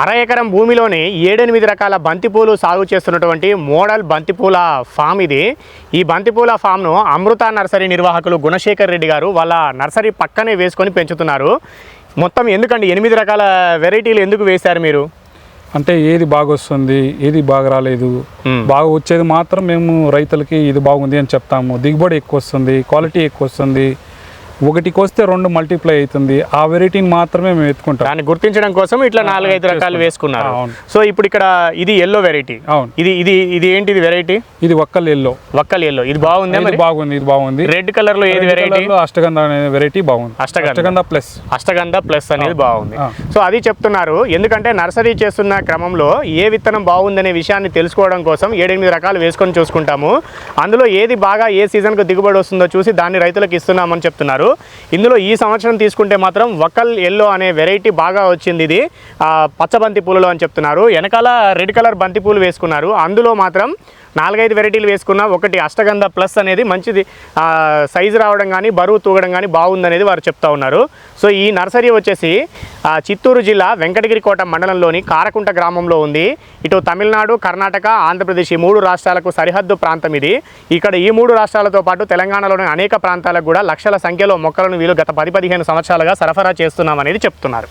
అర ఎకరం భూమిలోని ఏడెనిమిది రకాల బంతిపూలు సాగు చేస్తున్నటువంటి మోడల్ బంతిపూల ఫామ్ ఇది. ఈ బంతిపూల ఫామ్ను అమృత నర్సరీ నిర్వాహకులు గుణశేఖర్ రెడ్డి గారు వాళ్ళ నర్సరీ పక్కనే వేసుకొని పెంచుతున్నారు. మొత్తం ఎందుకండి? ఎనిమిది రకాల వెరైటీలు ఎందుకు వేశారు మీరు? అంటే ఏది బాగా వస్తుంది ఏది బాగా రాలేదు. బాగా వచ్చేది మాత్రం మేము రైతులకి ఇది బాగుంది అని చెప్తాము. దిగుబడి ఎక్కువ వస్తుంది క్వాలిటీ ఎక్కువ వస్తుంది. ఒకటికి వస్తే రెండు మల్టిప్లై అవుతుంది. ఆ వెరైటీని మాత్రమే మేము ఎత్తుకుంటాం. దాన్ని గుర్తించడం కోసం ఇట్లా నాలుగైదు రకాలు వేసుకున్నారు. సో ఇప్పుడు ఇక్కడ ఇది ఎల్లో వెరైటీ అవును. ఇది ఇది ఇది ఏంటిది వెరైటీ ఇది ఒక్కలు ఎల్లో వక్కల్ ఎల్లో ఇది బాగుందా ఇది బాగుంది ఇది బాగుంది. రెడ్ కలర్లో ఏది వెరైటీ అష్టగంధ అనే వెరైటీ బాగుంది. అష్టగంధ. ప్లస్ అష్టగంధ ప్లస్ అనేది బాగుంది. సో అది చెప్తున్నారు. ఎందుకంటే నర్సరీ చేస్తున్న క్రమంలో ఏ విత్తనం బాగుందనే విషయాన్ని తెలుసుకోవడం కోసం ఏడెనిమిది రకాలు వేసుకొని చూసుకుంటాము. అందులో ఏది బాగా ఏ సీజన్కు దిగుబడి వస్తుందో చూసి దాన్ని రైతులకు ఇస్తున్నామని చెప్తున్నారు. ఇందులో ఈ సంవత్సరం తీసుకుంటే మాత్రం వకల్ ఎల్లో అనే వెరైటీ బాగా వచ్చింది ఇది. పచ్చ బంతి పూలలో అని చెప్తున్నారు. వెనకాల రెడ్ కలర్ బంతి పూలు వేసుకున్నారు. అందులో మాత్రం నాలుగైదు వెరైటీలు వేసుకున్న ఒకటి అష్టగంధ ప్లస్ అనేది మంచిది. సైజు రావడం కానీ బరువు తూగడం కానీ బాగుందనేది వారు చెప్తా ఉన్నారు. సో ఈ నర్సరీ వచ్చేసి చిత్తూరు జిల్లా వెంకటగిరి కోట మండలంలోని కారకుంట గ్రామంలో ఉంది. ఇటు తమిళనాడు కర్ణాటక ఆంధ్రప్రదేశ్ ఈ మూడు రాష్ట్రాలకు సరిహద్దు ప్రాంతం ఇది. ఇక్కడ ఈ మూడు రాష్ట్రాలతో పాటు తెలంగాణలోని అనేక ప్రాంతాలకు కూడా లక్షల సంఖ్యలో మొక్కలను వీళ్ళు గత పది పదిహేను సంవత్సరాలుగా సరఫరా చేస్తున్నామనేది చెప్తున్నారు.